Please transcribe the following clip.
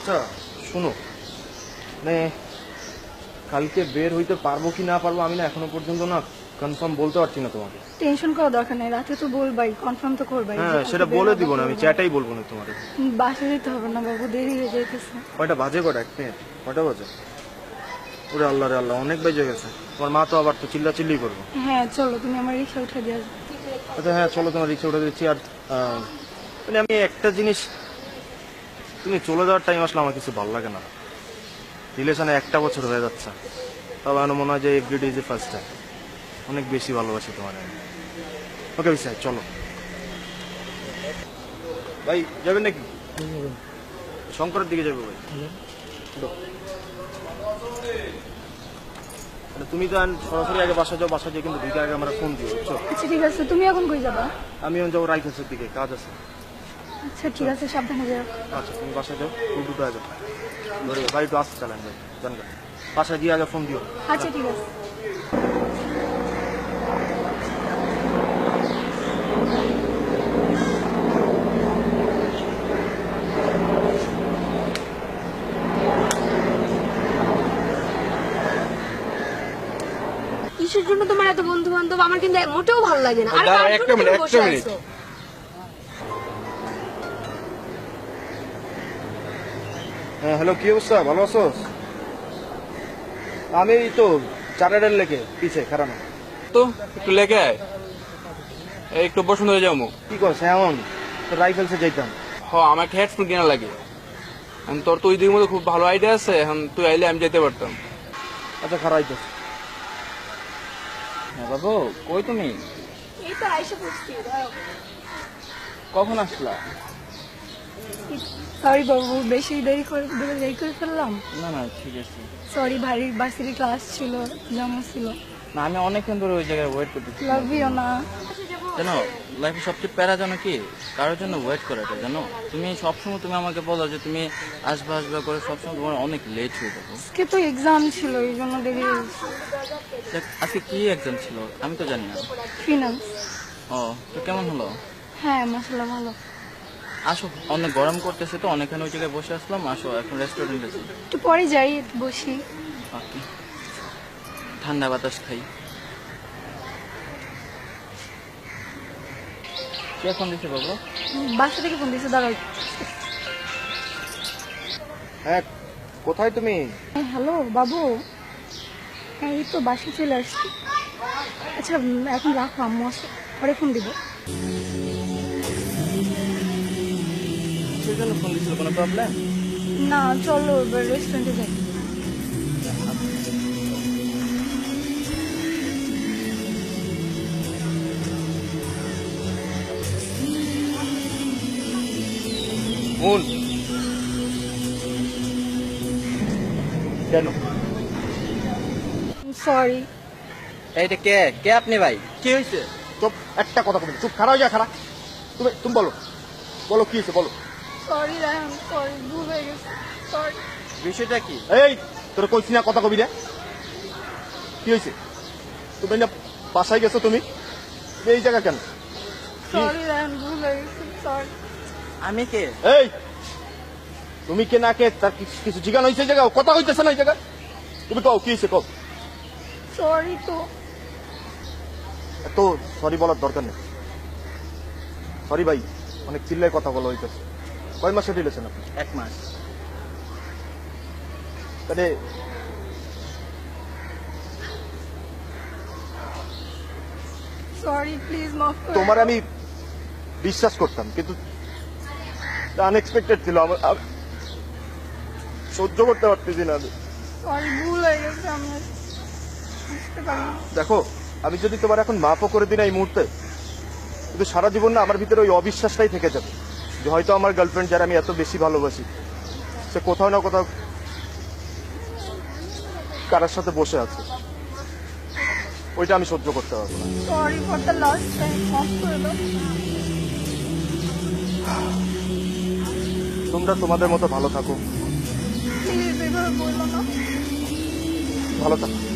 আচ্ছা শোনো। মানে কালকে বের হইতে পারব কি না পারব আমি না এখনও পর্যন্ত না কনফার্ম বলতে পারছি না তোমাকে। টেনশন করার দরকার নেই রাতে তো বলবাই কনফার্ম তো করবাই। হ্যাঁ সেটা বলে দিব না আমি চ্যাটাই বলব না তোমাকে বাসে যেতে হবে না বাবু দেরি হয়ে যাইতেছে। কয়টা বাজে কটা? এক মিনিট কয়টা বাজে? ওরে আল্লাহ রে আল্লাহ অনেক বেজে গেছে। তোমার মা তো আবার তো চিল্লা চিল্লি করব। হ্যাঁ চলো তুমি আমার রিক্সা উঠে দিয়ে আচ্ছা হ্যাঁ চলো তোমার রিক্সা উঠে দিচ্ছি। আর মানে আমি একটা জিনিস তুমি চলে যাওয়ার টাইম আসলে আমার কিছু ভালো লাগে না। রিলেশনে একটা বছর হয়ে যাচ্ছে। তবে আমার মনে হয় যে everyday is a first time অনেক বেশি ভালোবাসি তোমার আমি। ওকে বিশাল চলো। ভাই যাবেন নাকি? শঙ্করের দিকে যাবে ভাই। তাহলে তুমি তো সরাসরি আগে বাসা যাও বাসা যেয়ে কিন্তু দুইটা আগে আমরা ফোন দিও বুঝছ? আচ্ছা ঠিক আছে। তুমি এখন কই যাবা? আমি এখন যাব রাইফেলসের দিকে কাজ আছে। আচ্ছা ঠিক আছে সাবধানে যাও। আচ্ছা তুমি বাসায় যাও ফুল দুটো ধরে বাড়ি একটু আসতে চালান ভাই জানগা বাসায় গিয়ে আগে ফোন দিও। আচ্ছা ঠিক আছে। কিসের জন্য তোমার এত বন্ধু বান্ধব আমার কিন্তু মোটেও ভালো লাগে না। আর একটা মিনিট, একটা মিনিট। হ্যাঁ হ্যালো কি অবস্থা? ভালো আছো? আমি এই তো চারের লেকে পিছে খারাপ তো একটু লেগে আয়। এই একটু বসুন হয়ে যাব কি করছে? এমন তো রাইফেলসে যাইতাম। হ আমার একটা হেডফোন কেনা লাগে। তোর তো ওই দিকের মধ্যে খুব ভালো আইডিয়া আছে এখন তুই আইলে আমি যেতে পারতাম। আচ্ছা খারাপ তো হ্যাঁ বাবু কই তুমি? এই তো আইসা পড়ছি কখন আসলা? সরি বাবু বেশি দেরি করে দেরি করে ফেললাম। না না ঠিক আছে। সরি ভারী বাসির ক্লাস ছিল জমা ছিল। না আমি অনেকক্ষণ ধরে ওই জায়গায় ওয়েট করতেছি। লাভ ইউ না। জানো লাইফে সবচেয়ে প্যারা জানো কি? কারোর জন্য ওয়েট করাটা জানো? তুমি সবসময় তুমি আমাকে বলো যে তুমি আসবা আসবা করে সবসময় তোমার অনেক লেট হয়ে যাব। আজকে তো এক্সাম ছিল এই জন্য দেরি আজকে কি এক্সাম ছিল? আমি তো জানি না। ফিনান্স ও তো কেমন হলো? হ্যাঁ মশলা ভালো। আসো। অনেক গরম করতেছে তো অনেকক্ষণ ওই জায়গায় বসে আসলাম আসো এখন রেস্টুরেন্টে যাই। একটু পরে যাই বসি। ঠান্ডা বাতাস খাই। কে ফোন দিছে বাবু? বাসা থেকে ফোন হ্যাঁ কোথায় তুমি? হ্যালো বাবু। হ্যাঁ এই তো বাসে চলে আসছি। আচ্ছা এখন রাখো আম্মু পরে ফোন দিব। জন্য ফোন দিছিল? কোনো প্রবলেম না চলো এবার রেস্টুরেন্টে যাই। মুন কেন? সরি এইটা কে? কে আপনি ভাই? কি হয়েছে চুপ একটা কথা বলি চুপ খারাপ হয়ে যা খারাপ। তুমি তুমি বলো। বলো কি হয়েছে বলো। সরি রায়ন সরি ভুল হয়ে গেছে। সরি বিষয়টা কি? এই তোর কইছি না কথা কবি রে কি হয়েছে তুমি না বাসায় গেছো তুমি? এই জায়গা কেন? সরি রায়ন ভুল হয়ে গেছে সরি আমি কে? এই তুমি কে না কে তার কিছু- জিজ্ঞান হয়েছে জায়গা? কথা হইতেছে না এই জায়গা? তুমি কও কি হয়েছে কও? সরি তো। তো সরি বলার দরকার নেই। সরি ভাই অনেক চিল্লায় কথা বলা হইতেছে। কয় মাসে রিলেছেন আপনি এক মাস। তাহলে সরি প্লিজ মাফ করে তোমার আমি বিশ্বাস করতাম কিন্তু আনএক্সপেক্টেড ছিল। আমার সহ্য করতে পারতেছি না আমি। সরি ভুল হয়ে গেছে দেখো আমি যদি তোমার এখন মাপও করে দিই না এই মুহূর্তে কিন্তু সারা জীবন না আমার ভিতরে ওই অবিশ্বাসটাই থেকে যাবে। যে হয়তো আমার গার্লফ্রেন্ড যারা আমি এত বেশি ভালোবাসি সে কোথাও না কোথাও কারার সাথে বসে আছে। ওইটা আমি সহ্য করতে পারব না। তোমরা তোমাদের মতো ভালো থাকো। ভালো থাকো।